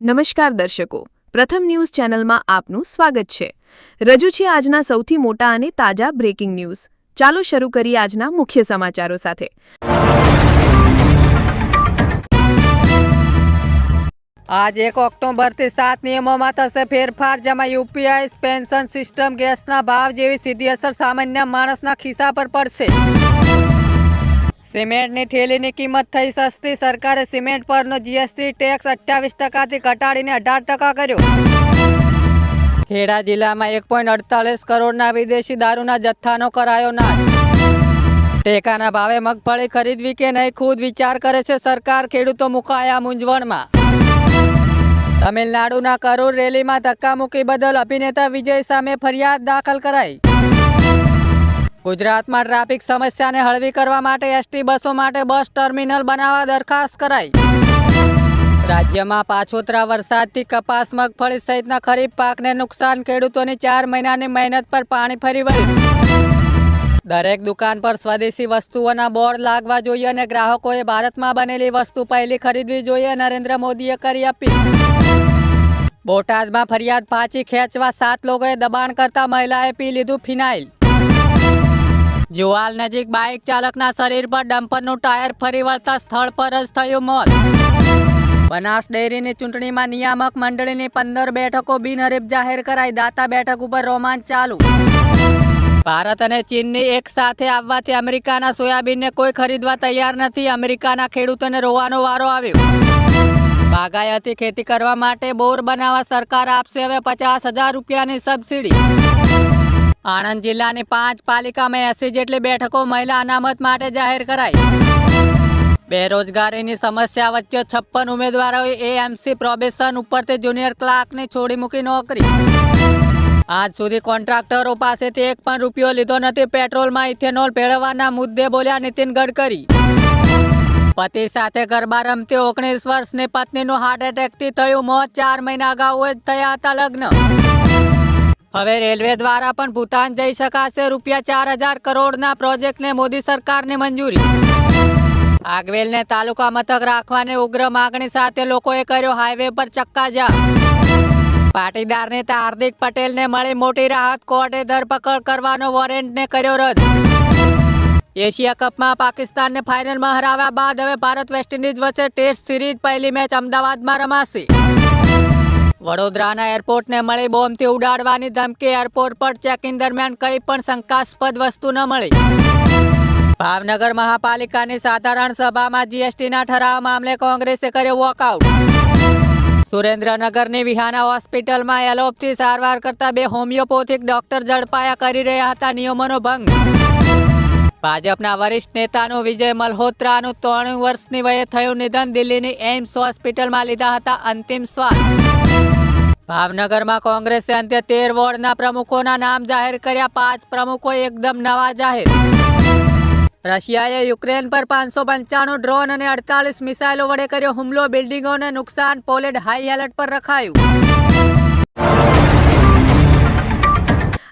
નમસ્કાર દર્શકો. પ્રથમ ન્યૂઝ ચેનલમાં આપનું સ્વાગત છે. રજૂ છે આજના સૌથી મોટા અને તાજા બ્રેકિંગ ન્યૂઝ ચાલો શરૂ કરીએ આજના મુખ્ય સમાચારો સાથે. આજ એક ઓક્ટોબરથી સાત નિયમોમાં થશે ફેરફાર, જેમાં યુપીઆઈ પેન્શન સિસ્ટમ ગેસના ભાવ જેવી સીધી અસર સામાન્ય માણસના ખિસ્સા પર પડશે. સિમેન્ટની થેલીની કિંમત થઈ સસ્તી. સરકારે સિમેન્ટ પરનો જીએસટી ટેક્સ અઠ્યાવીસ ટકાથી ઘટાડીને અઢાર ટકા કર્યો. ખેડા જિલ્લામાં એક પોઈન્ટ અડતાલીસ કરોડના વિદેશી દારૂના જથ્થાનો કરાયો નાશ. ટેકાના ભાવે મગફળી ખરીદવી કે નહીં ખુદ વિચાર કરે છે સરકાર. ખેડૂતો મુકાયા મૂંઝવણમાં. તમિલનાડુના કરૂર રેલીમાં ધક્કા મૂકી બદલ અભિનેતા વિજય સામે ફરિયાદ દાખલ કરાઈ. ગુજરાતમાં ટ્રાફિક સમસ્યાને હળવી કરવા માટે એસટી બસો માટે બસ ટર્મિનલ બનાવવા દરખાસ્ત કરાઈ. રાજ્યમાં પાછોતરા વરસાદથી કપાસ મગફળી સહિતના ખરીફ પાકને નુકસાન, ખેડૂતોની ચાર મહિનાની મહેનત પર પાણી ફરી વળ્યું. દરેક દુકાન પર સ્વદેશી વસ્તુઓના બોર્ડ લાગવા જોઈએ અને ગ્રાહકોએ ભારતમાં બનેલી વસ્તુ પહેલી ખરીદવી જોઈએ, નરેન્દ્ર મોદીએ કરી અપીલ. બોટાદમાં ફરિયાદ પાછી ખેંચવા સાત લોકોએ દબાણ કરતા મહિલાએ પી લીધું ફિનાઇલ. જુવાલ નજીક બાઇક ચાલકના શરીર પર ડમ્પરનું ટાયર ફરી વળતા સ્થળ પર જ થયું મોત. બનાસ ડેરીની ચૂંટણીમાં નિયામક મંડળીની પંદર બેઠકો બિનહરીફ જાહેર કરાઈ, દાતા બેઠક ઉપર રોમાંચ ચાલુ. ભારત અને ચીનની એક સાથે આવવાથી અમેરિકાના સોયાબીનને કોઈ ખરીદવા તૈયાર નથી. અમેરિકાના ખેડૂતોને રોવાનો વારો આવ્યો. બાગાયતી ખેતી કરવા માટે બોર બનાવવા સરકાર આપશે. હવે પચાસ હજાર રૂપિયાની સબસિડી. આણંદ જિલ્લાની પાંચ પાલિકામાં એસી જેટલી બેઠકો મહિલા અનામત માટે જાહેર કરાઈ. બેરોજગારીની સમસ્યા વચ્ચે છપ્પન ઉમેદવારોએ એએમસી પ્રોબેશન ઉપરથી જુનિયર ક્લાર્કને છોડી મૂકી નોકરી. આજ સુધી કોન્ટ્રાક્ટરો પાસેથી એક પણ રૂપિયો લીધો નથી. પેટ્રોલમાં ઇથેનોલ ભેળવવાના મુદ્દે બોલ્યા નીતિન ગડકરી. પતિ સાથે ગરબા રમતી ઓગણીસ વર્ષની પત્નીનું હાર્ટ એટેકથી થયું મોત. ચાર મહિના અગાઉ જ થયા હતા લગ્ન. હવે રેલવે દ્વારા પણ ભૂતાન જઈ શકાશે રૂપિયા ચાર હજાર કરોડના પ્રોજેક્ટને મોદી સરકારને મંજૂરી. આગવેલને તાલુકા મથક રાખવાની ઉગ્ર માગણી સાથે લોકોએ કર્યો હાઈવે પર ચક્કાજામ. પાટીદાર નેતા હાર્દિક પટેલને મળી મોટી રાહત કોર્ટે ધરપકડ કરવાનો વોરેન્ટને કર્યો રદ. એશિયા કપમાં પાકિસ્તાનને ફાઇનલમાં હરાવ્યા બાદ હવે ભારત વેસ્ટ ઇન્ડિઝ વચ્ચે ટેસ્ટ સિરીઝ પહેલી મેચ અમદાવાદમાં રમાશે. વડોદરાના એરપોર્ટને મળી બોમ્બથી ઉડાડવાની ધમકી. એરપોર્ટ પર ચેકિંગ દરમિયાન કંઈ પણ શંકાસ્પદ વસ્તુ ન મળી. ભાવનગર મહાપાલિકાની સાધારણ સભામાં જીએસટીના ઠરાવ મામલે કોંગ્રેસે કર્યો વોકઆઉટ. સુરેન્દ્રનગરની વિહાના હોસ્પિટલમાં એલોપથી સારવાર કરતા બે હોમિયોપેથિક ડોક્ટર ઝડપાયા કરી રહ્યા હતા નિયમોનો ભંગ. ભાજપના વરિષ્ઠ નેતાનું વિજય મલ્હોત્રાનું ત્રણ વર્ષની વયે થયું નિધન દિલ્હીની એમ્સ હોસ્પિટલમાં લીધા હતા અંતિમ શ્વાસ. ભાવનગરમાં કોંગ્રેસે અંતે તેર વોર્ડના પ્રમુખોના નામ જાહેર કર્યા, પાંચ પ્રમુખો એકદમ નવા જાહેર. રશિયાએ યુક્રેન પર પાંચસો પંચાણું ડ્રોન અને અડતાલીસ મિસાઇલો વડે કર્યો હુમલો, બિલ્ડિંગોને નુકસાન, પોલેન્ડ હાઈ એલર્ટ પર રખાયું.